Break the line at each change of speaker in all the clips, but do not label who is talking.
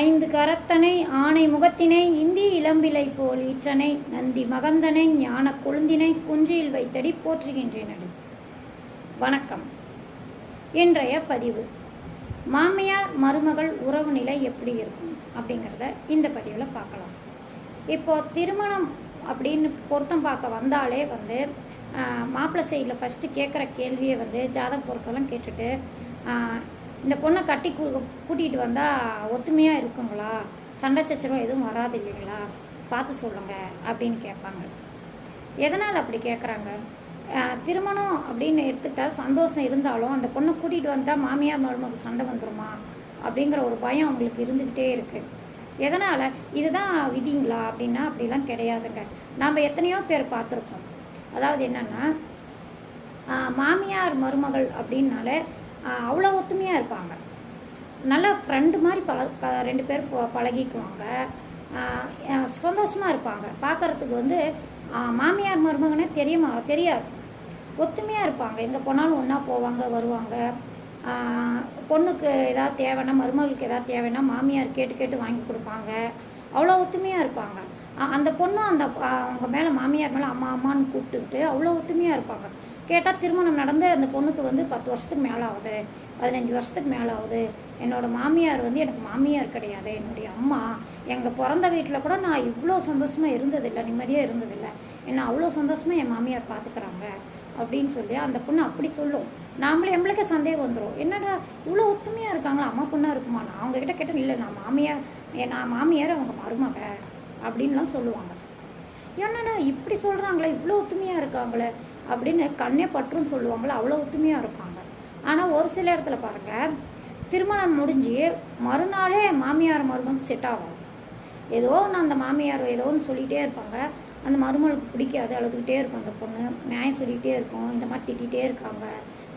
ஐந்து கரத்தனை ஆணை முகத்தினை இந்தி இளம்பிலை போல் ஈற்றனை நந்தி மகந்தனை ஞான கொழுந்தினை குன்றியில் வைத்தடி போற்றுகின்றேனடி. வணக்கம். இன்றைய பதிவு மாமியார் மருமகள் உறவு நிலை எப்படி இருக்கும்? அப்படிங்கிறத இந்த பதிவில் பார்க்கலாம். இப்போ திருமணம் அப்படின்னு பொருத்தம் பார்க்க வந்தாலே வந்து மாப்பிள்ளை சைடில் ஃபஸ்ட்டு கேட்குற கேள்வியை வந்து ஜாதக பொருத்தெல்லாம் கேட்டுட்டு இந்த பொண்ணை கட்டி கூ கூட்டிகிட்டு வந்தால் ஒத்துமையாக இருக்குங்களா? சண்டை சச்சரவு எதுவும் வராது இல்லைங்களா? பார்த்து சொல்லுங்க அப்படின்னு கேட்பாங்க. எதனால் அப்படி கேட்குறாங்க திருமணம் அப்படின்னு எடுத்துக்கிட்டால் சந்தோஷம் இருந்தாலும் அந்த பொண்ணை கூட்டிகிட்டு வந்தால் மாமியார் மருமகள் சண்டை வந்துடுமா அப்படிங்கிற ஒரு பயம் அவங்களுக்கு இருந்துக்கிட்டே இருக்குது எதனால்? இதுதான் விதிங்களா? அப்படின்னா அப்படிலாம் கிடையாதுங்க. நாம் எத்தனையோ பேர் பார்த்துருக்கோம் அதாவது என்னென்னா மாமியார் மருமகள் அப்படின்னாலே அவ்வளோ ஒத்துமையாக இருப்பாங்க. நல்ல ஃப்ரெண்டு மாதிரி பழ ரெண்டு பேர் ப- பழகிக்குவாங்க. சந்தோஷமாக இருப்பாங்க. பார்க்கறதுக்கு வந்து மாமியார் மருமகனே தெரியுமா தெரியாது. ஒத்துமையாக இருப்பாங்க. எங்கே போனாலும் ஒன்றா போவாங்க வருவாங்க. பொண்ணுக்கு ஏதாவது தேவைன்னா மருமகளுக்கு ஏதாவது தேவைன்னா மாமியார் கேட்டு கேட்டு வாங்கி கொடுப்பாங்க. அவ்வளோ ஒத்துமையாக இருப்பாங்க. அந்த பொண்ணும் அந்த அவங்க மேலே மாமியார் மேலே அம்மா அம்மான்னு கூப்பிட்டுக்கிட்டு அவ்வளோ ஒத்துமையாக இருப்பாங்க. கேட்டால் திருமணம் நடந்து அந்த பொண்ணுக்கு வந்து பத்து வருஷத்துக்கு மேலே ஆகுது பதினஞ்சு வருஷத்துக்கு மேலே ஆகுது என்னோடய மாமியார் வந்து எனக்கு மாமியார் கிடையாது. என்னுடைய அம்மா. எங்கள் பிறந்த வீட்டில் கூட நான் இவ்வளோ சந்தோஷமாக இருந்ததில்லை. நிம்மதியாக இருந்ததில்லை. என்னை அவ்வளோ சந்தோஷமாக என் மாமியார் பார்த்துக்கிறாங்க அப்படின்னு சொல்லி அந்த பொண்ணு அப்படி சொல்லும். நாமளே நம்மளுக்கே சந்தேகம் வந்துடும் என்னடா இவ்வளோ ஒத்துமையாக இருக்காங்களா? அம்மா பொண்ணாக இருக்குமா? நான் அவங்கக்கிட்ட கேட்டேன் இல்லை நான் மாமியார் ஏ, நான் மாமியார் அவங்க மருமக அப்படின்லாம் சொல்லுவாங்க. என்னடா இப்படி சொல்கிறாங்களே இவ்வளோ ஒத்துமையாக இருக்காங்களே? அப்படின்னு கண்ணே பற்றுன்னு சொல்லுவாங்களே அவ்வளோ ஒத்துமையாக இருப்பாங்க. ஆனால் ஒரு சில இடத்துல பாருங்கள் திருமணம் முடிஞ்சு மறுநாளே மாமியார் மருமகன் செட் ஆகும். ஏதோ ஒன்று அந்த மாமியார் ஏதோ ஒன்று சொல்லிகிட்டே இருப்பாங்க. அந்த மருமகளுக்கு பிடிக்காது அழுதுகிட்டே இருக்கும் அந்த பொண்ணு. நியாயம் சொல்லிகிட்டே இருக்கும் இந்த மாதிரி திட்டிகிட்டே இருக்காங்க.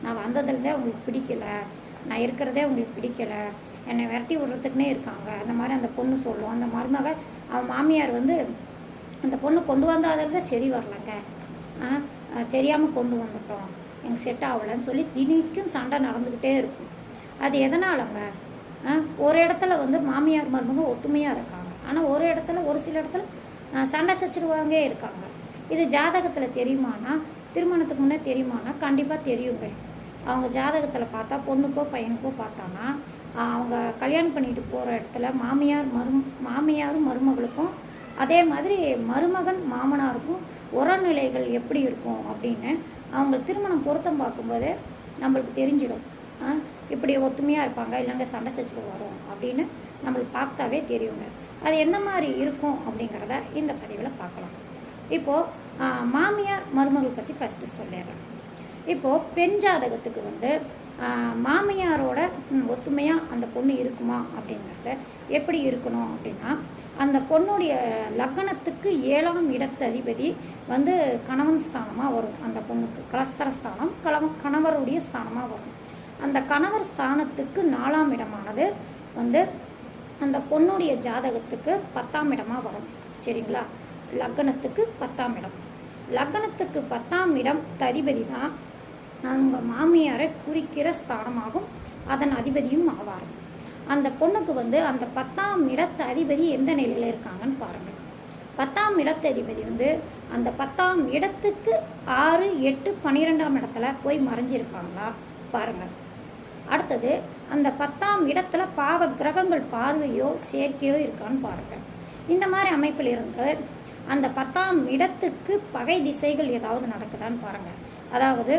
நான் வந்ததுலேருந்தே அவங்களுக்கு பிடிக்கல. நான் இருக்கிறதே அவங்களுக்கு பிடிக்கல. என்னை விரட்டி விடுறதுக்குன்னே இருக்காங்க. அந்த மாதிரி அந்த பொண்ணு சொல்லும். அந்த மருமக அவன் மாமியார் வந்து அந்த பொண்ணு கொண்டு வந்தாதிலிருந்தே சரி வரலங்க. தெரியாமல் கொண்டு வந்துட்டோம். எனக்கு செட் ஆகலைன்னு சொல்லி திணிக்கும் சண்டை நடந்துக்கிட்டே இருக்கும். அது எதனாலங்க? ஒரு இடத்துல வந்து மாமியார் மருமக ஒத்துமையாக இருக்காங்க. ஆனால் ஒரு இடத்துல ஒரு சில இடத்துல சண்டை சச்சிருவாங்க இருக்காங்க. இது ஜாதகத்தில் தெரியுமானா? திருமணத்துக்கு முன்னே தெரியுமானா? கண்டிப்பாக தெரியுங்க. அவங்க ஜாதகத்தில் பார்த்தா பொண்ணுக்கோ பையனுக்கோ பார்த்தானா? அவங்க கல்யாணம் பண்ணிட்டு போகிற இடத்துல மாமியார் மரு மாமியாரும் மருமகளுக்கும் அதே மாதிரி மருமகன் மாமனாருக்கும் உரநிலைகள் எப்படி இருக்கும் அப்படின்னு அவங்க திருமணம் பொருத்தம் பார்க்கும்போதே நம்மளுக்கு தெரிஞ்சிடும். இப்படி ஒத்துமையாக இருப்பாங்க இல்லைங்க சண்டை சச்சுக்கு வரும் அப்படின்னு நம்மளுக்கு பார்த்தாவே தெரியுங்க. அது எந்த மாதிரி இருக்கும் அப்படிங்கிறத இந்த பதிவில் பார்க்கலாம். இப்போது மாமியார் மருமகள் பற்றி ஃபஸ்ட்டு சொல்லிடுறேன். இப்போது பெண் ஜாதகத்துக்கு வந்து மாமியாரோட ஒத்துமையாக அந்த பொண்ணு இருக்குமா அப்படிங்கிறத எப்படி இருக்கணும் அப்படின்னா அந்த பொண்ணுடைய லக்னத்துக்கு ஏழாம் இடத்து அதிபதி வந்து கணவன் ஸ்தானமாக வரும். அந்த பொண்ணுக்கு கலஸ்தர ஸ்தானம் கலவ கணவருடைய ஸ்தானமாக வரும். அந்த கணவர் ஸ்தானத்துக்கு நாலாம் இடமானது வந்து அந்த பொண்ணுடைய ஜாதகத்துக்கு பத்தாம் இடமாக வரும். சரிங்களா? லக்னத்துக்கு பத்தாம் இடம். லக்னத்துக்கு பத்தாம் இடம் ததிபதி தான் அவங்க மாமியாரை குறிக்கிற ஸ்தானமாகும். அதன் அதிபதியும் ஆவார். அந்த பொண்ணுக்கு வந்து அந்த பத்தாம் இடத்து அதிபதி எந்த நிலையில் இருக்காங்கன்னு பாருங்கள் பத்தாம் இடத்து அதிபதி வந்து அந்த பத்தாம் இடத்துக்கு ஆறு எட்டு பன்னிரெண்டாம் இடத்துல போய் மறைஞ்சிருக்காங்களா பாருங்கள் அடுத்தது அந்த பத்தாம் இடத்துல பாவ கிரகங்கள் பார்வையோ சேர்க்கையோ இருக்கான்னு பாருங்கள் இந்த மாதிரி அமைப்பில் இருந்து அந்த பத்தாம் இடத்துக்கு பகை திசைகள் ஏதாவது நடக்குதான்னு பாருங்கள் அதாவது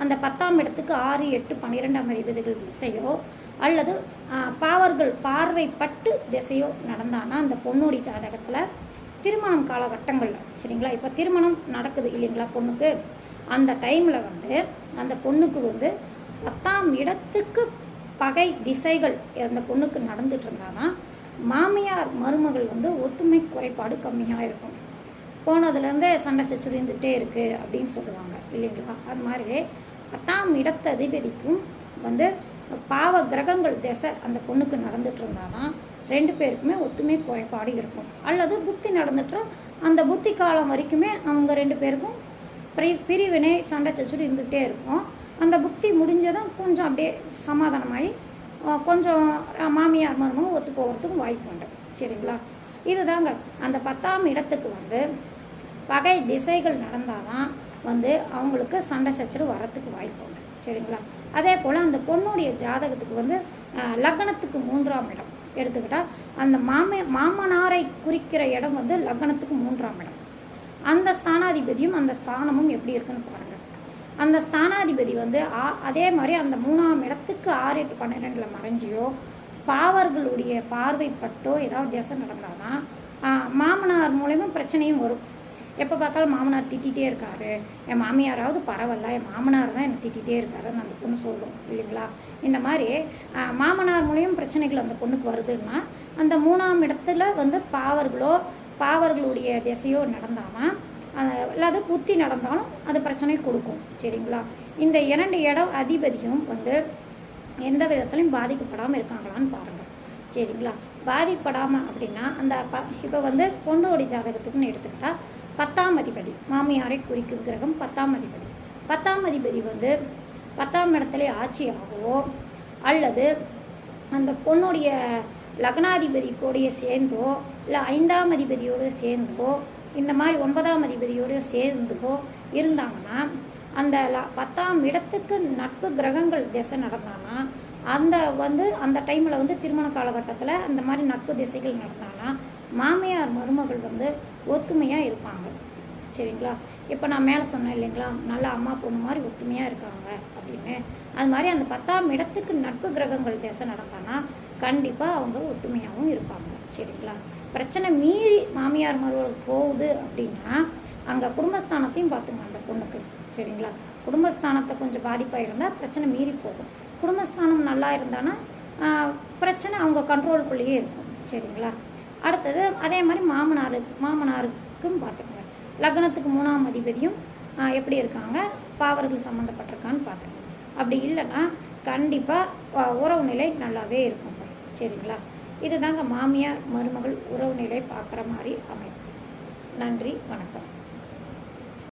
அந்த பத்தாம் இடத்துக்கு ஆறு எட்டு பன்னிரெண்டாம் அதிபதிகள் திசையோ அல்லது பாவர்கள் பார்வைப்பட்டு திசையோ நடந்தானா அந்த பொண்ணுடைய ஜாதகத்தில் திருமணம் காலகட்டங்களில் சரிங்களா? இப்போ திருமணம் நடக்குது இல்லைங்களா பொண்ணுக்கு? அந்த டைமில் வந்து அந்த பொண்ணுக்கு வந்து பத்தாம் இடத்துக்கு பகை திசைகள் அந்த பொண்ணுக்கு நடந்துட்டு இருந்தாதான் மாமியார் மருமகள் வந்து ஒத்துமை குறைபாடு கம்மியாக இருக்கும். போனதுலேருந்தே சண்டை சச்சரவு இருந்துகிட்டே இருக்குது அப்படின்னு சொல்லுவாங்க இல்லைங்களா? அது மாதிரி பத்தாம் இடத்து அதிபதிக்கும் வந்து பாவ கிரகங்கள் திசை அந்த பொண்ணுக்கு நடந்துட்டு இருந்தாதான் ரெண்டு பேருக்குமே ஒத்துமை குறைபாடு இருக்கும். அல்லது புத்தி நடந்துட்டா அந்த புத்தி காலம் வரைக்குமே அவங்க ரெண்டு பேருக்கும் பிரி பிரிவினை சண்டை சச்சரவு இருந்துகிட்டே இருக்கும். அந்த புக்தி முடிஞ்சதும் கொஞ்சம் அப்படியே சமாதானமாகி கொஞ்சம் மாமியார் மருமகம் ஒத்து போகிறதுக்கும் வாய்ப்பு உண்டு. சரிங்களா? இதுதாங்க. அந்த பத்தாம் இடத்துக்கு வந்து பகை திசைகள் நடந்தால் தான் வந்து அவங்களுக்கு சண்டை சச்சரவு வரத்துக்கு வாய்ப்பு உண்டு. சரிங்களா? அதே போல் அந்த பொண்ணுடைய ஜாதகத்துக்கு வந்து லக்னத்துக்கு மூன்றாம் இடம் எடுத்துக்கிட்டால் அந்த மாமே மாமனாரை குறிக்கிற இடம் வந்து லக்னத்துக்கு மூன்றாம் இடம். அந்த ஸ்தானாதிபதியும் அந்த ஸ்தானமும் எப்படி இருக்குன்னு பாருங்கள் அந்த ஸ்தானாதிபதி வந்து ஆ- அதே மாதிரி அந்த மூணாம் இடத்துக்கு ஆறு எட்டு பன்னிரெண்டில் மறைஞ்சியோ பாவர்களுடைய பார்வைப்பட்டோ ஏதாவது திசை நடந்தாதான் மாமனார் மூலயமா பிரச்சனையும் வரும். எப்போ பார்த்தாலும் மாமனார் திட்டிகிட்டே இருக்காரு. என் மாமியாராவது பரவாயில்ல என் மாமனார் தான் என்னை திட்டிகிட்டே இருக்காருன்னு அந்த பொண்ணு சொல்லும் இல்லைங்களா? இந்த மாதிரி மாமனார் மூலியம் பிரச்சனைகள் அந்த பொண்ணுக்கு வருதுன்னா அந்த மூணாம் இடத்துல வந்து பாவர்களோ பாவர்களுடைய திசையோ நடந்தாதான் அஹ், இல்லாத புத்தி நடந்தாலும் அது பிரச்சனை கொடுக்கும் சரிங்களா? இந்த இரண்டு இடம் அதிபதியும் வந்து எந்த விதத்துலையும் பாதிக்கப்படாமல் இருக்காங்களான்னு பாருங்கள் சரிங்களா? பாதிக்கப்படாமல் அப்படின்னா அந்த இப்போ வந்து பொண்ணோடைய ஜாதகத்துக்குன்னு எடுத்துக்கிட்டா பத்தாம் அதிபதி மாமியாரை குறிக்கும் கிரகம் பத்தாம் அதிபதி. பத்தாம் அதிபதி வந்து பத்தாம் இடத்துல ஆட்சியாகவோ அல்லது அந்த பொண்ணுடைய லக்னாதிபதி கூடய சேர்ந்தோ இல்லை ஐந்தாம் அதிபதியோடு சேர்ந்தோ இந்த மாதிரி ஒன்பதாம் அதிபதியோடு சேர்ந்தோ இருந்தாங்கன்னா அந்த ல- பத்தாம் இடத்துக்கு நட்பு கிரகங்கள் திசை நடந்தானா அந்த வந்து அந்த டைமில் வந்து திருமண காலகட்டத்தில் அந்த மாதிரி நட்பு திசைகள் நடந்தானா மாமியார் மருமகள் வந்து ஒத்துமையாக இருப்பாங்க. சரிங்களா? இப்போ நான் மேலே சொன்னேன் இல்லைங்களா? நல்லா அம்மா பொண்ணு மாதிரி ஒத்துமையாக இருக்காங்க அப்படின்னு. அது மாதிரி அந்த பத்தாம் இடத்துக்கு நட்பு கிரகங்கள் திசை நடந்தானா கண்டிப்பாக அவங்க ஒத்துமையாகவும் இருப்பாங்க. சரிங்களா? பிரச்சனை மீறி மாமியார் மருவர்கள் போகுது அப்படின்னா அங்கே குடும்பஸ்தானத்தையும் பார்த்துங்க அந்த பொண்ணுக்கு. சரிங்களா? குடும்பஸ்தானத்தை கொஞ்சம் பாதிப்பாக இருந்தால் பிரச்சனை மீறி போகும். குடும்பஸ்தானம் நல்லா இருந்தானா பிரச்சனை அவங்க கண்ட்ரோலுக்குள்ளேயே இருக்கும். சரிங்களா? அடுத்தது அதே மாதிரி மாமனார் மாமனாருக்கும் பார்த்துக்கோங்க. லக்னத்துக்கு மூணாம் அதிபதியும் எப்படி இருக்காங்க? பாவர்கள் சம்மந்தப்பட்டிருக்கான்னு பார்த்துக்கோங்க. அப்படி இல்லைன்னா கண்டிப்பாக உறவு நிலை நல்லாவே இருக்கும். சரிங்களா? இதுதாங்க மாமியார் மருமகள் உறவு நிலை பார்க்குற மாதிரி அமைப்பு. நன்றி வணக்கம்.